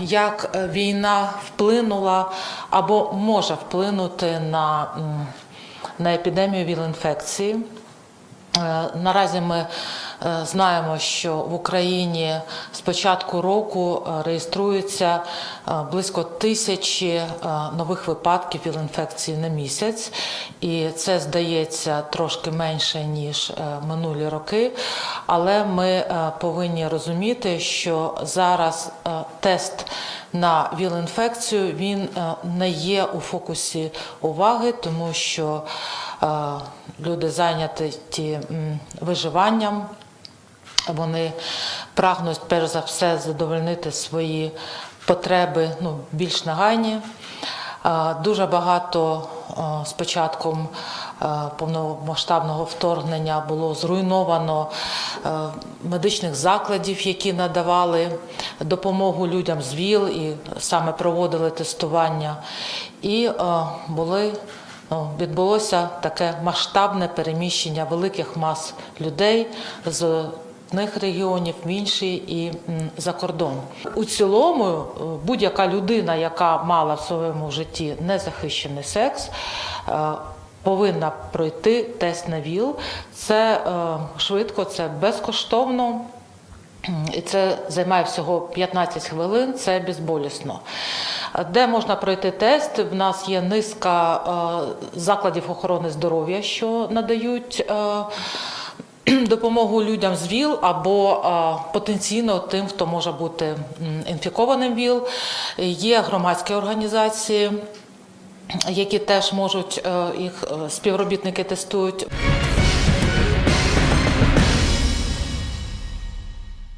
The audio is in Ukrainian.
як е, війна вплинула або може вплинути на, на епідемію віл-інфекції. Е, Наразі ми знаємо, що в Україні з початку року е, реєструється е, близько тисячі е, нових випадків віл-інфекції на місяць, і це здається трошки менше ніж е, минулі роки. Але ми е, повинні розуміти, що зараз е, тест на ВІЛ-інфекцію він е, не є у фокусі уваги, тому що е, люди зайняті ті, Вони прагнуть перш за все задовольнити свої потреби ну, більш нагайні. Дуже багато з початком повномасштабного вторгнення було зруйновано медичних закладів, які надавали допомогу людям з ВІЛ і саме проводили тестування. І були Ну, відбулося таке масштабне переміщення великих мас людей з одних регіонів в інші і за кордон. У цілому, е, будь-яка людина, яка мала в своєму житті незахищений секс, е, повинна пройти тест на ВІЛ. Це е, швидко, це безкоштовно. І це займає всього 15 хвилин, це безболісно. Де можна пройти тест? В нас є низка закладів охорони здоров'я, що надають. Допомогу людям з ВІЛ або потенційно тим, хто може бути інфікованим ВІЛ. Є громадські організації, які теж можуть е, їх е, співробітники тестують.